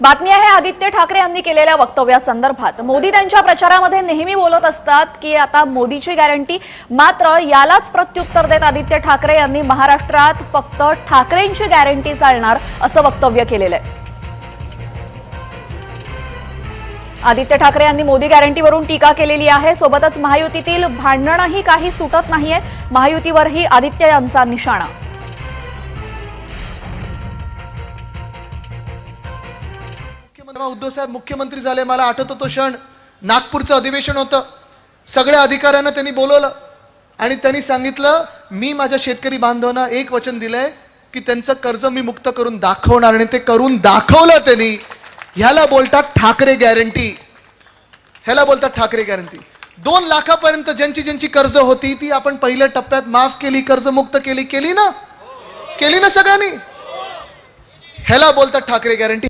बातमी आहे आदित्य ठाकरे यांनी केलेल्या वक्तव्यासंदर्भात. मोदी त्यांच्या प्रचारामध्ये नेहमी बोलत असतात की आता मोदीची गॅरंटी मात्र यालाच प्रत्युत्तर देत आदित्य ठाकरे यांनी महाराष्ट्रात फक्त ठाकरेंची गॅरंटी चालणार असं वक्तव्य केलेलं आहे. आदित्य ठाकरे यांनी मोदी गॅरंटीवरून टीका केलेली आहे. सोबतच महायुतीतील भांडणंही काही सुटत नाहीये. महायुतीवरही आदित्य यांचा निशाणा. उद्धव साहेब मुख्यमंत्री झाले मला आठवतो तो क्षण. नागपूरचं अधिवेशन होतं. सगळ्या अधिकाऱ्यांना त्यांनी बोलवलं. आणि त्यांनी सांगितलं मी माझ्या शेतकरी बांधवांना एक वचन दिलंय की त्यांचं कर्ज मी मुक्त करून दाखवणार आणि ते करून दाखवलं त्यांनी. ह्याला बोलतात ठाकरे गॅरंटी ह्याला बोलतात ठाकरे गॅरंटी दोन लाखापर्यंत ज्यांची ज्यांची कर्ज होती ती आपण पहिल्या टप्प्यात माफ केली कर्ज मुक्त केली केली ना? केली ना सगळ्यांनी? ह्याला बोलतात ठाकरे गॅरंटी